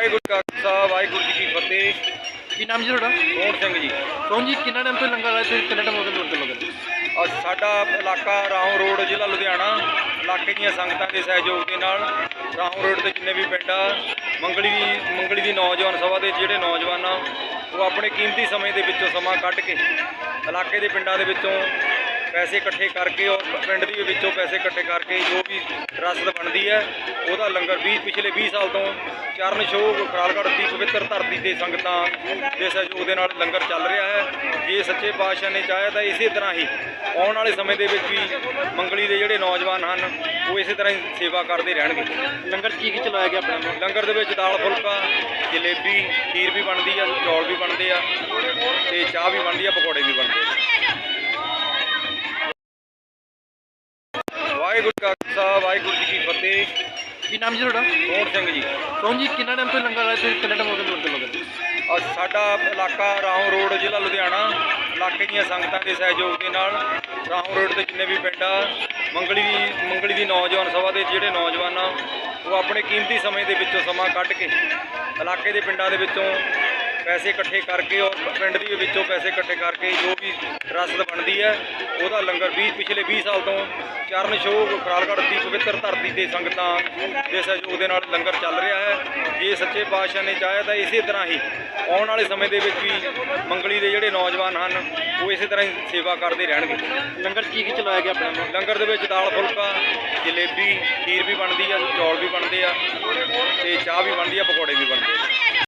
ਵਾਹਿਗੁਰੂ ਜੀ ਕਾ ਖਾਲਸਾ ਵਾਹਿਗੁਰੂ ਜੀ ਕੀ ਫਤਿਹ। ਕੀ ਨਾਮ ਜੀ ਤੁਹਾਡਾ? ਸੋਹਣ ਸਿੰਘ ਜੀ? ਸੋਹਣ ਜੀ? ਕਿੰਨਾ ਟਾਈਮ ਤੋਂ ਲੰਗਰ ਲਾਇਆ? ਤੇ ਕਿੰਨਾ ਟਾਈਮ ਹੋ ਗਿਆ ਲੋਕਾਂ ਨੂੰ ਅੱਜ ਸਾਡਾ ਇਲਾਕਾ ਰਾਹੋਂ ਰੋਡ ਜ਼ਿਲ੍ਹਾ ਲੁਧਿਆਣਾ। ਇਲਾਕੇ ਦੀਆਂ ਸੰਗਤਾਂ ਦੇ ਸਹਿਯੋਗ ਦੇ ਨਾਲ ਰਾਹੋਂ ਰੋਡ ਤੇ ਜਿੰਨੇ ਵੀ ਪਿੰਡ ਆ ਮੰਗਲੀ ਦੀ ਮੰਗਲੀ ਦੀ ਨੌਜਵਾਨ ਸਭਾ ਦੇ ਜਿਹੜੇ ਨੌਜਵਾਨ ਆ ਉਹ ਆਪਣੇ ਕੀਮਤੀ ਸਮੇਂ ਦੇ ਵਿੱਚੋਂ ਸਮਾਂ ਕੱਢ ਕੇ ਇਲਾਕੇ ਦੇ ਪਿੰਡਾਂ ਦੇ ਵਿੱਚੋਂ ਪੈਸੇ ਇਕੱਠੇ ਕਰਕੇ ਔਰ ਪਿੰਡ ਦੇ ਵਿੱਚੋਂ ਪੈਸੇ ਇਕੱਠੇ ਕਰਕੇ ਜੋ ਵੀ ਰਸਦ ਬਣਦੀ ਹੈ ਉਹਦਾ ਲੰਗਰ 20 ਪਿਛਲੇ 20 ਸਾਲ ਤੋਂ ਚਰਨ ਛੋਹ ਖਰਾਲਗੜ੍ਹ ਦੀ ਪਵਿੱਤਰ ਧਰਤੀ ਤੇ ਸੰਗਤਾਂ ਦੇ ਸਹਿਯੋਗ ਦੇ ਨਾਲ ਲੰਗਰ ਚੱਲ ਰਿਹਾ ਹੈ। ਜੇ ਸੱਚੇ ਪਾਤਸ਼ਾਹ ਨੇ ਚਾਹਿਆ ਤਾਂ ਇਸੇ ਤਰ੍ਹਾਂ ਹੀ ਆਉਣ ਵਾਲੇ ਸਮੇਂ ਦੇ ਵਿੱਚ ਵੀ ਮੰਗਲੀ ਦੇ ਜਿਹੜੇ ਨੌਜਵਾਨ ਹਨ ਉਹ ਇਸੇ ਤਰ੍ਹਾਂ ਹੀ ਸੇਵਾ ਕਰਦੇ ਰਹਿਣਗੇ। ਲੰਗਰ ਕੀ ਕੀ ਚਲਾਇਆ ਗਿਆ ਆਪਣੇ ਲੰਗਰ ਦੇ ਵਿੱਚ ਦਾਲ ਫੁਲਕਾ ਜਲੇਬੀ ਖੀਰ ਵੀ ਬਣਦੀ ਆ ਚੌਲ ਵੀ ਬਣਦੇ ਆ ਤੇ ਚਾਹ ਵੀ ਬਣਦੀ ਆ ਪਕੌੜੇ ਵੀ ਬਣਦੇ ਆ। ਵਾਹਿਗੁਰੂ ਜੀ ਕਾ ਖਾਲਸਾ ਵਾਹਿਗੁਰੂ ਜੀ ਕੀ ਫਤਿਹ। ਕੀ ਨਾਮ ਜੀ ਤੁਹਾਡਾ? ਸੋਹਣ ਸਿੰਘ ਜੀ। ਸੋਹਣ ਜੀ? ਕਿੰਨਾ ਟਾਈਮ ਤੋਂ ਲੰਗਰ ਲਾਇਆ ਤੇ ਕਿੰਨਾ ਟਾਈਮ ਹੋ ਗਿਆ ਲੋਕਾਂ ਨੂੰ ਅੱਜ ਸਾਡਾ ਇਲਾਕਾ ਰਾਹੋਂ ਰੋਡ ਜ਼ਿਲ੍ਹਾ ਲੁਧਿਆਣਾ। ਇਲਾਕੇ ਦੀਆਂ ਸੰਗਤਾਂ ਦੇ ਸਹਿਯੋਗ ਦੇ ਨਾਲ ਰਾਹੋਂ ਰੋਡ ਤੇ ਜਿੰਨੇ ਵੀ ਪਿੰਡ ਆ ਮੰਗਲੀ ਦੀ ਮੰਗਲੀ ਦੀ ਨੌਜਵਾਨ ਸਭਾ ਦੇ ਜਿਹੜੇ ਨੌਜਵਾਨ ਆ ਉਹ ਆਪਣੇ ਕੀਮਤੀ ਸਮੇਂ ਦੇ ਵਿੱਚੋਂ ਸਮਾਂ ਕੱਢ ਕੇ ਇਲਾਕੇ ਦੇ ਪਿੰਡਾਂ ਦੇ ਵਿੱਚੋਂ ਪੈਸੇ ਇਕੱਠੇ ਕਰਕੇ ਔਰ ਪਿੰਡ ਦੇ ਵਿੱਚੋਂ ਪੈਸੇ ਇਕੱਠੇ ਕਰਕੇ ਜੋ ਵੀ ਰਸਦ ਬਣਦੀ ਹੈ ਉਹਦਾ ਲੰਗਰ 20 ਪਿਛਲੇ 20 ਸਾਲ ਤੋਂ ਚਰਨ ਛੋਹ ਖਰਾਲਗੜ੍ਹ ਦੀ ਪਵਿੱਤਰ ਧਰਤੀ ਤੇ ਸੰਗਤਾਂ ਦੇ ਸਹਿਯੋਗ ਦੇ ਨਾਲ ਲੰਗਰ ਚੱਲ ਰਿਹਾ ਹੈ। ਜੇ ਸੱਚੇ ਪਾਤਸ਼ਾਹ ਨੇ ਚਾਹਿਆ ਤਾਂ ਇਸੇ ਤਰ੍ਹਾਂ ਹੀ ਆਉਣ ਵਾਲੇ ਸਮੇਂ ਦੇ ਵਿੱਚ ਵੀ ਮੰਗਲੀ ਦੇ ਜਿਹੜੇ ਨੌਜਵਾਨ ਹਨ ਉਹ ਇਸੇ ਤਰ੍ਹਾਂ ਹੀ ਸੇਵਾ ਕਰਦੇ ਰਹਿਣਗੇ। ਲੰਗਰ ਕੀ ਕੀ ਚਲਾਇਆ ਗਿਆ ਆਪਣੇ ਲੰਗਰ ਦੇ ਵਿੱਚ ਦਾਲ ਫੁਲਕਾ ਜਲੇਬੀ ਖੀਰ ਵੀ ਬਣਦੀ ਆ ਚੌਲ ਵੀ ਬਣਦੇ ਆ ਤੇ ਚਾਹ ਵੀ ਬਣਦੀ ਆ ਪਕੌੜੇ ਵੀ ਬਣਦੇ ਆ।